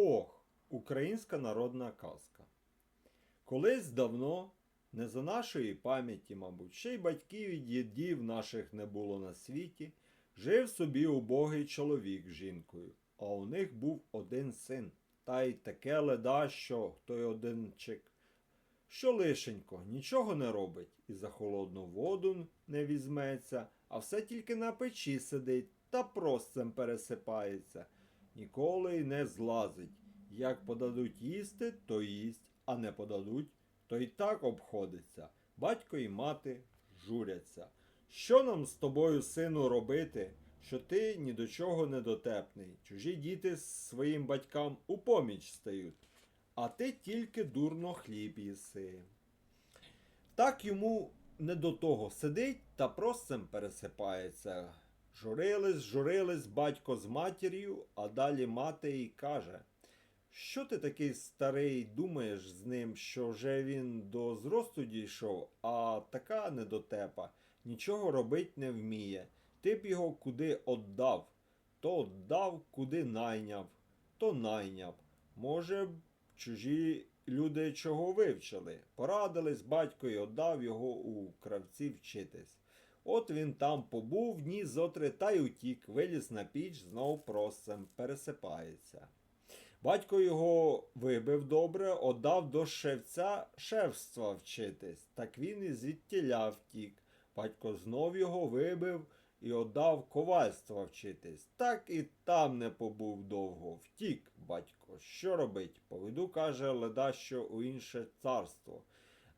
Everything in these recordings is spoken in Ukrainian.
Ох, українська народна казка. Колись давно, не за нашої пам'яті, мабуть, ще й батьків і дідів наших не було на світі, жив собі убогий чоловік з жінкою, а у них був один син, та й таке леда, що той одинчик, що лишенько, нічого не робить і за холодну воду не візьметься, а все тільки на печі сидить та простцем пересипається ніколи й не злазить. Як подадуть їсти, то їсть, а не подадуть, то й так обходиться. Батько і мати журяться. Що нам з тобою, сину, робити, що ти ні до чого не дотепний? Чужі діти своїм батькам у поміч стають, а ти тільки дурно хліб їси. Так йому не до того сидить та простцем пересипається. Журились, журились батько з матір'ю, а далі мати й каже: Що ти такий старий думаєш з ним, що вже він до зросту дійшов, а така недотепа, нічого робить не вміє. Ти б його куди отдав, то отдав, куди найняв, то найняв. Може б чужі люди чого вивчили. Порадились батько і отдав його у кравці вчитись. От він там побув дні зотри та й утік, виліз на піч, знов простцем пересипається. Батько його вибив добре, отдав до шевця шефства вчитись, так він і звідтіля втік. Батько знов його вибив і отдав ковальства вчитись. Так і там не побув довго. Втік, батько. Що робить? Поведу, каже, леда, що у інше царство.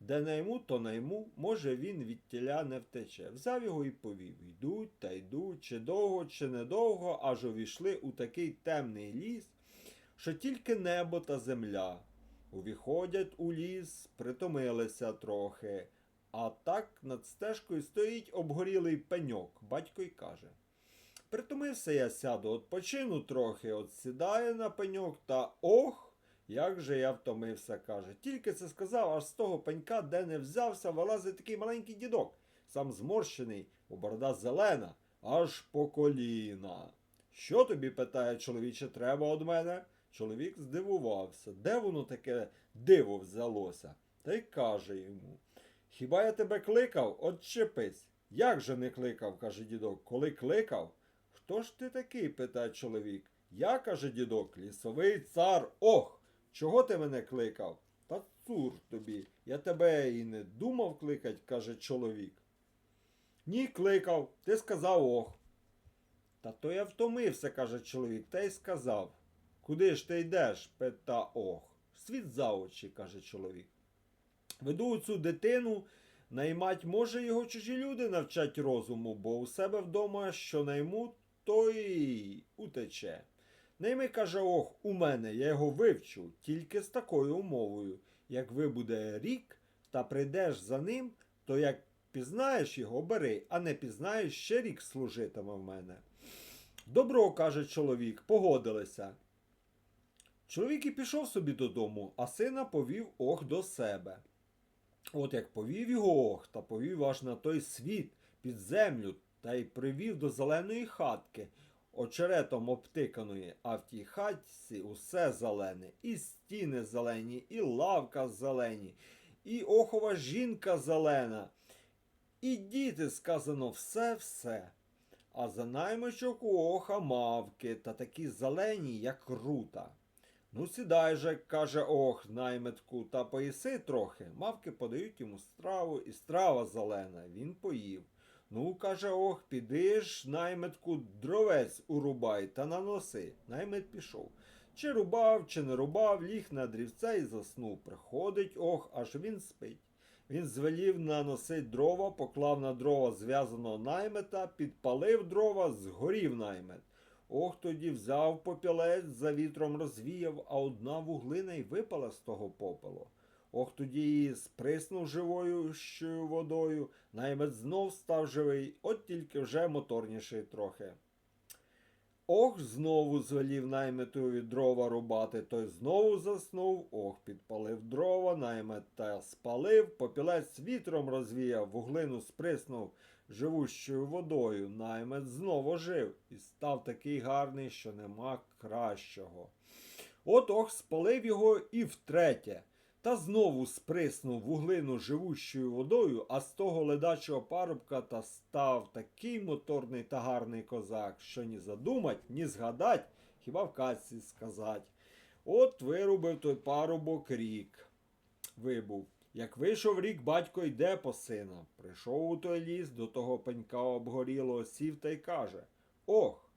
Де найму, то найму, може він від тіля не втече. Взяв його і повів. Йдуть та йдуть, чи довго, чи недовго, аж увійшли у такий темний ліс, що тільки небо та земля. Увіходять у ліс, притомилися трохи. А так над стежкою стоїть обгорілий пеньок. Батько й каже. Притомився я сяду, odpoчину трохи, от сідає на пеньок та ох! Як же я втомився, каже. Тільки це сказав, аж з того пенька, де не взявся, вилазить такий маленький дідок, сам зморщений, бо борода зелена, аж по коліна. Що тобі, питає чоловіче, треба від мене? Чоловік здивувався, де воно таке диво взялося? Та й каже йому. Хіба я тебе кликав? Отчепись. Як же не кликав, каже дідок. Коли кликав? Хто ж ти такий? питає чоловік. Я, каже дідок, лісовий цар. Ох! Чого ти мене кликав? Та цур тобі. Я тебе і не думав кликать, каже чоловік. Ні, кликав, ти сказав ох. Та то я втомився, каже чоловік, та й сказав. Куди ж ти йдеш? пита ох. Світ за очі, каже чоловік. Веду цю дитину, наймать може його чужі люди навчать розуму, бо у себе вдома що найму, то й утече. Найми каже, ох, у мене, я його вивчу, тільки з такою умовою. Як вибуде рік та прийдеш за ним, то як пізнаєш його, бери, а не пізнаєш, ще рік служитиме в мене. Добро, каже чоловік, погодилися. Чоловік і пішов собі додому, а сина повів ох до себе. От як повів його ох, та повів аж на той світ, під землю, та й привів до зеленої хатки, очеретом обтиканої, а в тій хатці усе зелене, і стіни зелені, і лавка зелені, і охова жінка зелена, і діти, сказано, все-все. А за наймичок у оха мавки та такі зелені, як рута. Ну, сідай же, каже ох, наймитку, та поїси трохи. Мавки подають йому страву, і страва зелена. Він поїв. Ну, каже ох, піди ж, наймитку, дровець урубай та наноси. Наймит пішов. Чи рубав, чи не рубав, ліг на дрівце і заснув. Приходить ох, аж він спить. Він звелів наносить дрова, поклав на дрова зв'язаного наймета, підпалив дрова, згорів наймет. Ох тоді взяв попілець, за вітром розвіяв, а одна вуглина й випала з того попелу. Ох тоді її сприснув живою водою, наймет знов став живий, от тільки вже моторніший трохи. Ох, знову звелів найметові дрова рубати, той знову заснув, ох, підпалив дрова, наймет та спалив, попілець вітром розвіяв, вуглину сприснув живущою водою, наймет знову жив і став такий гарний, що нема кращого. От ох спалив його і втретє, та знову сприснув вуглину живущою водою, а з того ледачого парубка та став такий моторний та гарний козак, що ні задумать, ні згадать, хіба в казці сказать. От вирубив той парубок рік. Вибув. Як вийшов рік, батько йде по сина. Прийшов у той ліс, до того пенька обгорілого, сів та й каже: Ох,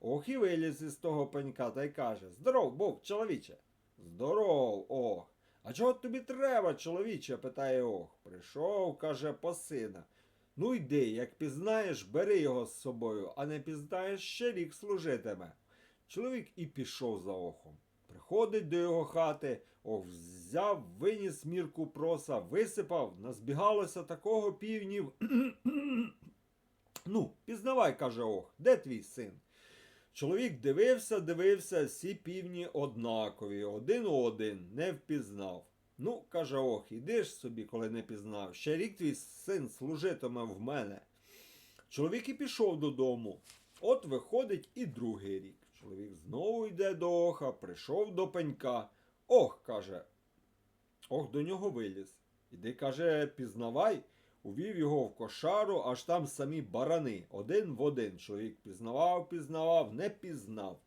ох і виліз із того пенька та й каже: Здоров, Бог, чоловіче. Здоров, ох. А чого тобі треба, чоловіче? питає ох. Прийшов, каже, по сина. Ну йди, як пізнаєш, бери його з собою, а не пізнаєш, ще рік служитиме. Чоловік і пішов за охом. Приходить до його хати, ох, взяв, виніс мірку проса, висипав, назбігалося такого півнів. ну, пізнавай, каже ох, де твій син? Чоловік дивився, дивився, всі півні однакові, один у один, не впізнав. Ну, каже ох, іди ж собі, коли не пізнав. Ще рік твій син служитиме в мене. Чоловік і пішов додому. От виходить і другий рік. Чоловік знову йде до оха, прийшов до пенька. Ох, каже. Ох, до нього виліз. Іди, каже, пізнавай. Увів його в кошару, аж там самі барани, один в один. Чоловік пізнавав, пізнавав, не пізнав.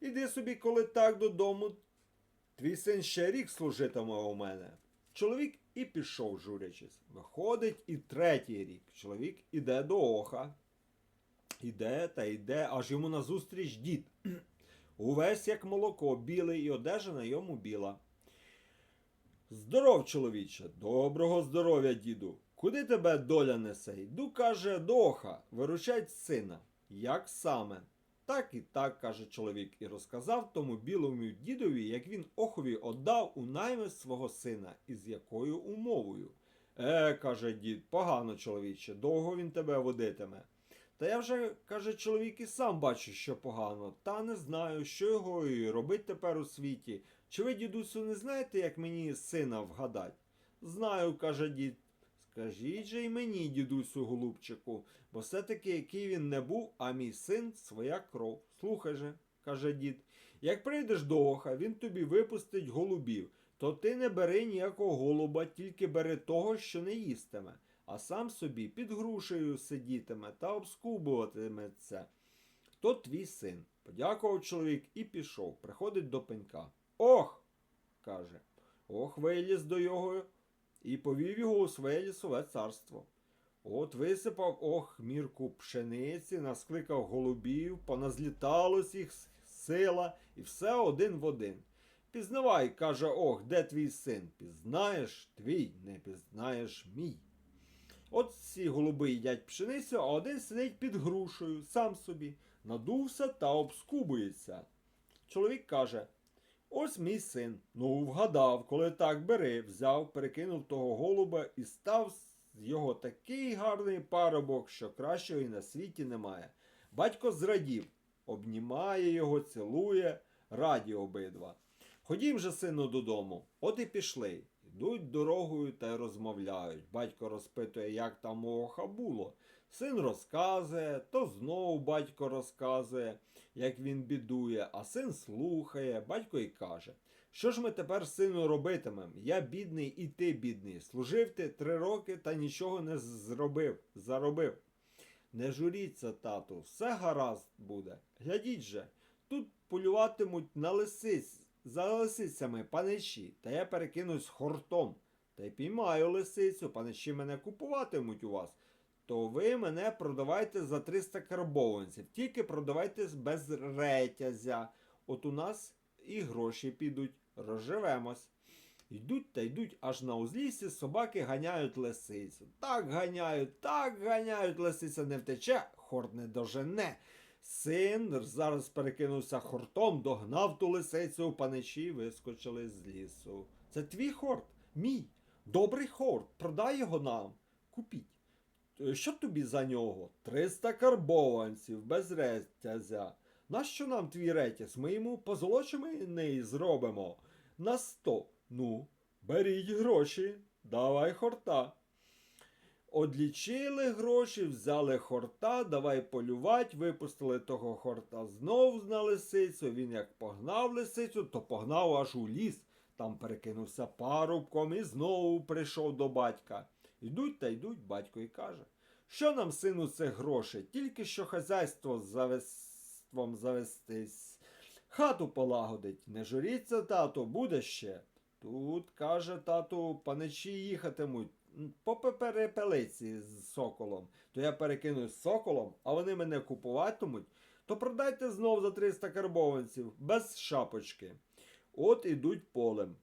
Іди собі, коли так додому, твій син ще рік служитиме у мене. Чоловік і пішов, журячись. Виходить і третій рік. Чоловік іде до оха. Іде та йде, аж йому назустріч дід. Увесь як молоко, білий і одежа на йому біла. Здоров, чоловіче, доброго здоров'я, діду. Куди тебе доля несе? Йду, каже, до оха, виручать сина. Як саме? Так і так, каже чоловік, і розказав тому білому дідові, як він охові отдав у найми свого сина, і з якою умовою. Е, каже дід, погано, чоловіче, довго він тебе водитиме. Та я вже, каже чоловік, і сам бачу, що погано, та не знаю, що його і робить тепер у світі. Чи ви, дідусю, не знаєте, як мені сина вгадать? Знаю, каже дід. Скажіть же й мені, дідусю голубчику, бо все-таки який він не був, а мій син своя кров. Слухай же, каже дід, як прийдеш до оха, він тобі випустить голубів, то ти не бери ніякого голуба, тільки бери того, що не їстиме, а сам собі під грушею сидітиме та обскубуватиметься. То твій син. Подякував чоловік і пішов. Приходить до пенька. Ох, каже. Ох, виліз до його і повів його у своє лісове царство. От висипав ох мірку пшениці, наскликав голубів, поназліталось їх сила, і все один в один. Пізнавай, каже ох, де твій син? Пізнаєш твій, не пізнаєш мій. От ці голуби їдять пшеницю, а один сидить під грушею, сам собі, надувся та обскубується. Чоловік каже: Ось мій син. Ну, вгадав, коли так бери, взяв, перекинув того голуба і став з його такий гарний парубок, що кращого і на світі немає. Батько зрадів, обнімає його, цілує, раді обидва. Ходім же, сину, додому. От і пішли. Йдуть дорогою та й розмовляють. Батько розпитує, як там у оха. Син розказує, то знову батько розказує, як він бідує, а син слухає, батько й каже: Що ж ми тепер, сину, робитимем? Я бідний і ти бідний. Служив ти три роки та нічого не зробив, заробив. Не журіться, тату, все гаразд буде. Глядіть же, тут полюватимуть на лисиць, за лисицями паничі, та я перекинусь хортом. Та й піймаю лисицю, паничі мене купуватимуть у вас. То ви мене продавайте за 300 карбованців, тільки продавайте без ретязя. От у нас і гроші підуть, розживемось. Йдуть та йдуть, аж на узліссі собаки ганяють лисицю. Так ганяють, так ганяють, лисиця не втече, хорт не дожене. Син зараз перекинувся хортом, догнав ту лисицю, паничі вискочили з лісу. Це твій хорт, мій. Добрий хорт, продай його нам. Купіть. «Е, Що тобі за нього? Триста карбованців без ретязя. Нащо нам твій ретязь? Ми йому позолочений зробимо. На сто. Ну, беріть гроші, давай хорта. Одлічили гроші, взяли хорта, давай полювать, випустили того хорта знов на лисицю. Він як погнав лисицю, то погнав аж у ліс. Там перекинувся парубком і знову прийшов до батька. Йдуть та йдуть, батько і каже. Що нам, сину, це гроші? Тільки що хазяйство з завеством завестись. Хату полагодить. Не журіться, тато, буде ще. Тут, каже тату, паничі їхатимуть по перепелиці з соколом. То я перекинусь з соколом, а вони мене купуватимуть, то продайте знов за 300 карбованців, без шапочки. От ідуть полем.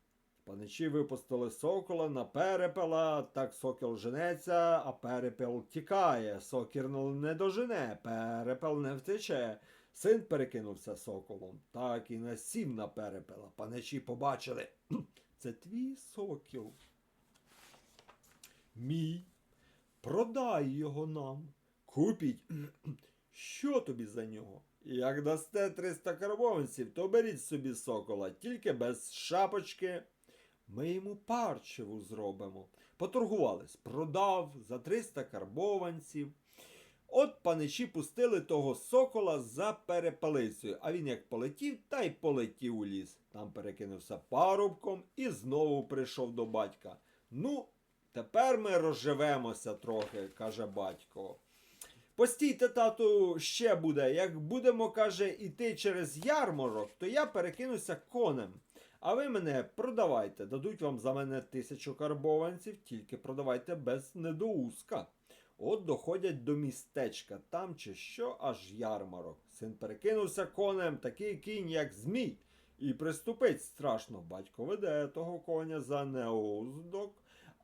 Паничі випустили сокола на перепела, так сокіл женеться, а перепел тікає. Сокір не дожене, перепел не втече. Син перекинувся соколом, так і насів на перепела. Паничі побачили. Це твій сокіл. Мій. Продай його нам. Купіть. Що тобі за нього? Як дасте 300 карбованців, то беріть собі сокола, тільки без шапочки. Ми йому парчеву зробимо. Поторгувались, продав за 300 карбованців. От паничі пустили того сокола за перепалицею, а він як полетів, та й полетів у ліс. Там перекинувся парубком і знову прийшов до батька. Ну, тепер ми розживемося трохи, каже батько. Постійте, тату, ще буде. Як будемо, каже, іти через ярмарок, то я перекинуся конем. А ви мене продавайте, дадуть вам за мене тисячу карбованців, тільки продавайте без недоуска. От доходять до містечка, там чи що аж ярмарок. Син перекинувся конем, такий кінь, як змій. І приступить страшно. Батько веде того коня за неуздок,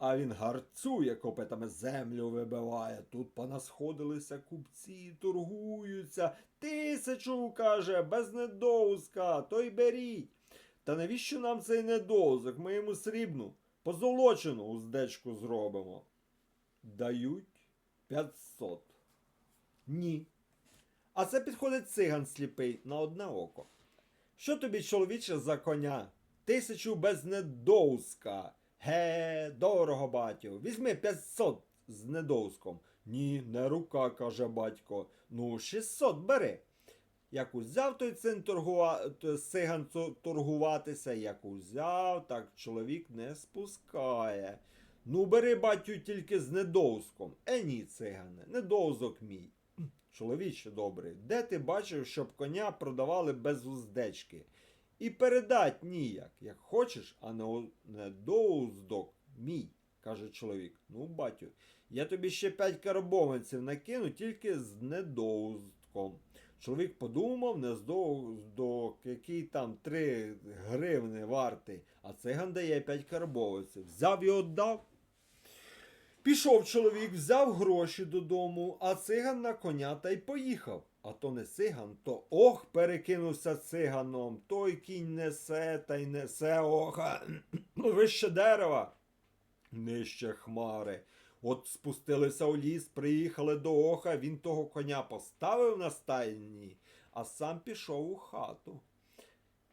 а він гарцує копитами землю вибиває. Тут понасходилися купці, торгуються. Тисячу, каже, без недоуска, то й беріть. Та навіщо нам цей недоузок? Ми йому срібну, позолочену уздечку зробимо. Дають 500. Ні. А це підходить циган сліпий на одне око. Що тобі, чоловіче, за коня? Тисячу без недоуска. Ге, дорого, батю. Візьми 500 з недоуском. Ні, не рука, каже батько. Ну, 600 бери. Як узяв той цин торгува... циган торгуватися, як узяв, так чоловік не спускає. Ну, бери, батю, тільки з недоуском. Е, ні, цигане, недоузок мій. Чоловіче добрий, де ти бачив, щоб коня продавали без уздечки? І передать ніяк, як хочеш, а не недоуздок мій, каже чоловік. Ну, батю, я тобі ще п'ять карбованців накину, тільки з недоуздком. Чоловік подумав, нездовздок, який там три гривни вартий, а циган дає п'ять карбованців. Взяв і віддав. Пішов чоловік, взяв гроші додому, а циган на коня та й поїхав. А то не циган, то ох, перекинувся циганом. Той кінь несе та й несе оха. Вище дерева, нижче хмари. От спустилися у ліс, приїхали до оха, він того коня поставив на стайні, а сам пішов у хату.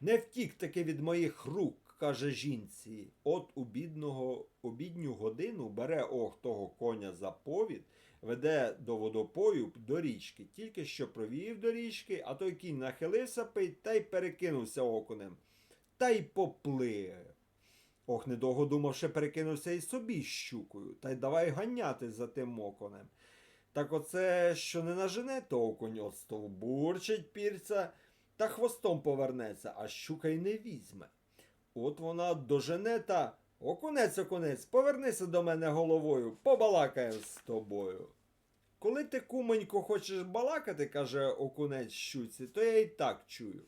Не втік таки від моїх рук, каже жінці. От у бідного обідню годину бере ох того коня за повід, веде до водопою до річки. Тільки що провів до річки, а той кінь нахилився пить та й перекинувся окунем. Та й поплив. Ох, недовго думав, ще перекинувся і собі щукою, та й давай ганяти за тим оконем. Так оце, що не нажене, то окунь от стовбурчить пірця та хвостом повернеться, а щука й не візьме. От вона дожене та окунець, окунець, повернися до мене головою, побалакаю з тобою. Коли ти, куменько, хочеш балакати, каже окунець щуці, то я і так чую.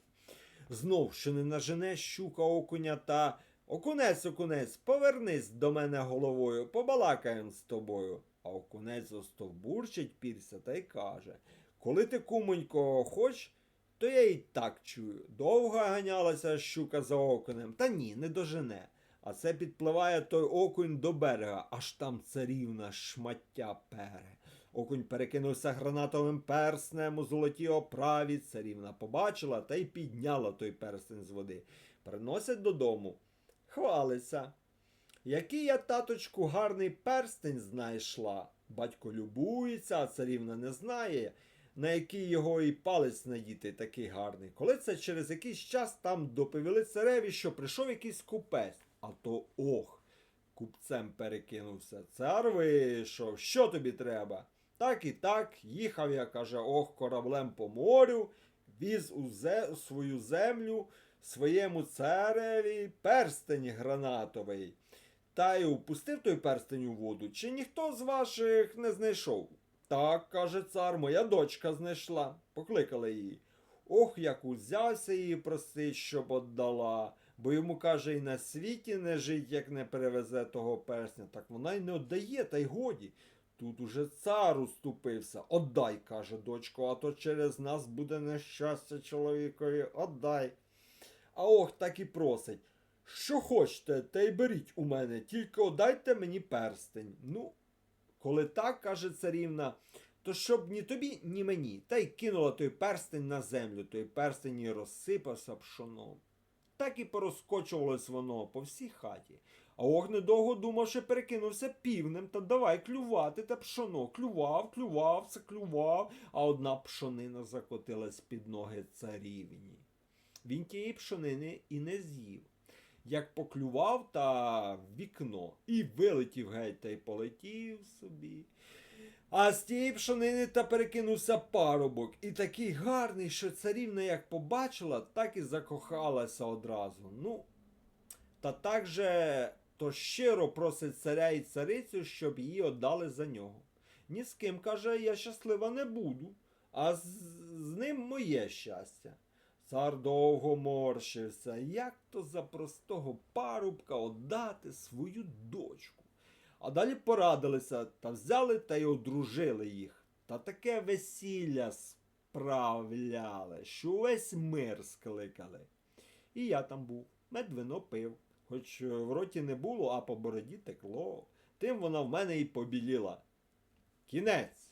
Знов, що не нажене щука окуня та окунець, окунець, повернись до мене головою, побалакаєм з тобою. А окунець остовбурчить пірся та й каже: Коли ти, кумонько, хоч, то я і так чую. Довго ганялася щука за окунем, та ні, не дожене. А це підпливає той окунь до берега, аж там царівна шмаття пере. Окунь перекинувся гранатовим перснем у золотій оправі. Царівна побачила та й підняла той перстень з води. Приносять додому, хвалиться. Який я, таточку, гарний перстень знайшла. Батько любується, а царівна не знає, на який його і палець надіти такий гарний. Коли це через якийсь час там доповіли цареві, що прийшов якийсь купець, а то ох, купцем перекинувся. Цар вийшов, що тобі треба? Так і так, їхав я, каже, ох, кораблем по морю, віз у, зе, свою землю своєму цареві перстень гранатовий. Та й упустив той перстень у воду, чи ніхто з ваших не знайшов? Так, каже цар, моя дочка знайшла. Покликали її. Ох, як узявся її просить, щоб отдала. Бо йому каже, і на світі не жить, як не перевезе того персня. Так вона й не отдає, та й годі. Тут уже цар уступився. Отдай, каже дочко, а то через нас буде нещастя чоловікові. Отдай. А ох, так і просить. Що хочете, те й беріть у мене, тільки отдайте мені перстень. Ну, коли так, каже царівна, то щоб ні тобі, ні мені. Та й кинула той перстень на землю, той перстень і розсипався пшоном. Так і порозкочувалось воно по всій хаті. А ох, недовго думавши, перекинувся півнем та давай клювати те пшоно. Клював, клював, це клював, а одна пшонина закотилась під ноги царівні. Він тієї пшонини і не з'їв. Як поклював та вікно і вилетів геть та й полетів собі. А з тієї пшонини та перекинувся парубок, і такий гарний, що царівна як побачила, так і закохалася одразу. Ну, та так же то щиро просить царя і царицю, щоб її отдали за нього. Ні з ким, каже, я щаслива не буду, а з, з ним моє щастя. Цар довго морщився, як то за простого парубка отдати свою дочку. А далі порадилися та взяли та й одружили їх. Та таке весілля справляли, що весь мир скликали. І я там був, мед вино пив, хоч в роті не було, а по бороді текло. Тим вона в мене і побіліла. Кінець.